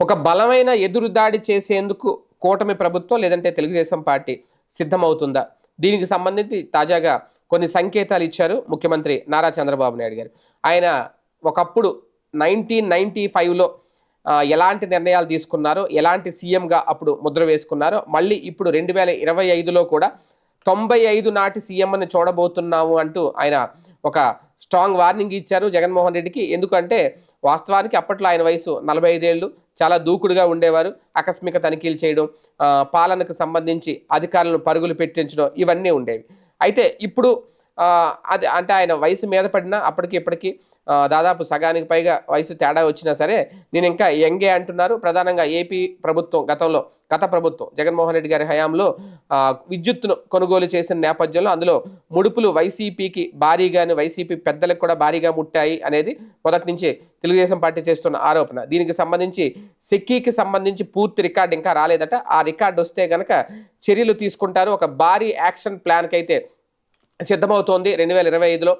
ఒక బలమైన ఎదురుదాడి చేసేందుకు కూటమి ప్రభుత్వం లేదంటే తెలుగుదేశం పార్టీ సిద్ధమవుతుందా? దీనికి సంబంధించి తాజాగా కొన్ని సంకేతాలు ఇచ్చారు ముఖ్యమంత్రి నారా చంద్రబాబు నాయుడు గారు. ఆయన ఒకప్పుడు నైన్టీన్ నైన్టీ ఫైవ్లో ఎలాంటి నిర్ణయాలు తీసుకున్నారో ఎలాంటి సీఎంగా అప్పుడు ముద్ర వేసుకున్నారో మళ్ళీ ఇప్పుడు రెండు వేల ఇరవై ఐదులో కూడా తొంభై ఐదు నాటి సీఎంని చూడబోతున్నాము అంటూ ఆయన ఒక స్ట్రాంగ్ వార్నింగ్ ఇచ్చారు జగన్మోహన్ రెడ్డికి. ఎందుకంటే వాస్తవానికి అప్పట్లో ఆయన వయసు నలభై ఐదేళ్ళు చాలా దూకుడుగా ఉండేవారు. ఆకస్మిక తనిఖీలు చేయడం పాలనకు సంబంధించి అధికారులను పరుగులు పెట్టించడం ఇవన్నీ ఉండేవి. అయితే ఇప్పుడు అది అంటే ఆయన వయసు మీద పడినా అప్పటికి ఇప్పటికి దాదాపు సగానికి పైగా వయసు తేడా వచ్చినా సరే నేను ఇంకా యంగే అంటున్నారు. ప్రధానంగా ఏపీ ప్రభుత్వం గతంలో గత ప్రభుత్వం జగన్మోహన్ రెడ్డి గారి హయాంలో విద్యుత్ను విద్యుత్తును కొనుగోలు చేసిన నేపథ్యంలో అందులో ముడుపులు వైసీపీకి భారీగాను వైసీపీ పెద్దలకు కూడా భారీగా ముట్టాయి అనేది మొదటి నుంచి తెలుగుదేశం పార్టీ చేస్తున్న ఆరోపణ. దీనికి సంబంధించి సెక్కీకి సంబంధించి పూర్తి రికార్డు ఇంకా రాలేదట. ఆ రికార్డు వస్తే గనక చర్యలు తీసుకుంటారు. ఒక భారీ యాక్షన్ ప్లాన్కి అయితే సిద్ధమవుతోంది. రెండు వేల ఇరవై ఐదులో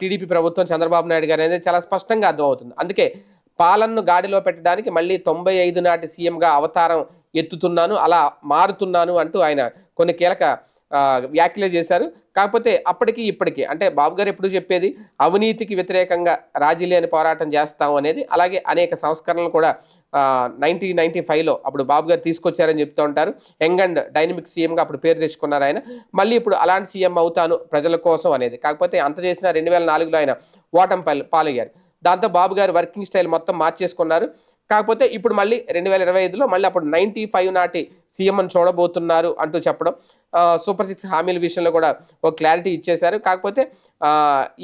టీడీపీ ప్రభుత్వం చంద్రబాబు నాయుడు గారు అనేది చాలా స్పష్టంగా అర్థమవుతుంది. అందుకే పాలనను గాడిలో పెట్టడానికి మళ్ళీ తొంభై ఐదు నాటి సీఎంగా అవతారం ఎత్తుతున్నాను అలా మారుతున్నాను అంటూ ఆయన కొన్ని కీలక వ్యాఖ్యలు చేశారు. కాకపోతే అప్పటికి ఇప్పటికీ అంటే బాబు గారు ఎప్పుడు చెప్పేది అవినీతికి వ్యతిరేకంగా రాజీ లేని పోరాటం చేస్తాం అనేది అలాగే అనేక సంస్కరణలు కూడా నైన్టీన్ నైన్టీ ఫైవ్లో అప్పుడు బాబు గారు తీసుకొచ్చారని చెప్తూ ఉంటారు. యంగ్ అండ్ డైనమిక్ సీఎంగా అప్పుడు పేరు తెచ్చుకున్నారు ఆయన. మళ్ళీ ఇప్పుడు అలాంటి సీఎం అవుతాను ప్రజల కోసం అనేది. కాకపోతే అంత చేసిన రెండు వేల నాలుగులో ఆయన ఓటం పాలయ్యారు. దాంతో బాబు గారు వర్కింగ్ స్టైల్ మొత్తం మార్చేసుకున్నారు. కాకపోతే ఇప్పుడు మళ్ళీ రెండు వేల ఇరవై ఐదులో మళ్ళీ అప్పుడు నైంటీ ఫైవ్ నాటి సీఎం అని చూడబోతున్నారు అంటూ చెప్పడం. సూపర్ సిక్స్ హామీల విషయంలో కూడా ఒక క్లారిటీ ఇచ్చేశారు. కాకపోతే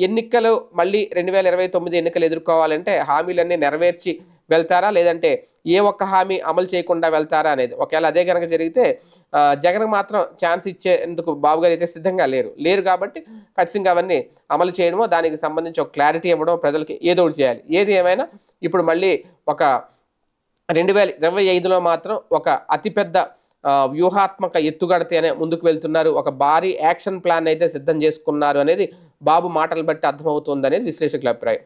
ఎన్నికలు మళ్ళీ రెండు వేల ఇరవై తొమ్మిది ఎన్నికలు ఎదుర్కోవాలంటే హామీలన్నీ నెరవేర్చి వెళ్తారా? లేదంటే ఏ ఒక్క హామీ అమలు చేయకుండా వెళ్తారా అనేది? ఒకవేళ అదే కనుక జరిగితే జగన్కి జగన్ మాత్రం ఛాన్స్ ఇచ్చేందుకు బాబు గారు అయితే సిద్ధంగా లేరు. లేరు కాబట్టి ఖచ్చితంగా అవన్నీ అమలు చేయడమో దానికి సంబంధించి ఒక క్లారిటీ ఇవ్వడం ప్రజలకి ఏదో ఒకటి చేయాలి. ఏది ఏమైనా ఇప్పుడు మళ్ళీ ఒక రెండు వేల ఇరవై ఐదులో మాత్రం ఒక అతిపెద్ద వ్యూహాత్మక వ్యూహాత్మక ఎత్తుగడతేనే ముందుకు వెళ్తున్నారు. ఒక భారీ యాక్షన్ ప్లాన్ అయితే సిద్ధం చేసుకున్నారు అనేది బాబు మాటలు బట్టి అర్థమవుతుంది అనేది విశ్లేషకుల అభిప్రాయం.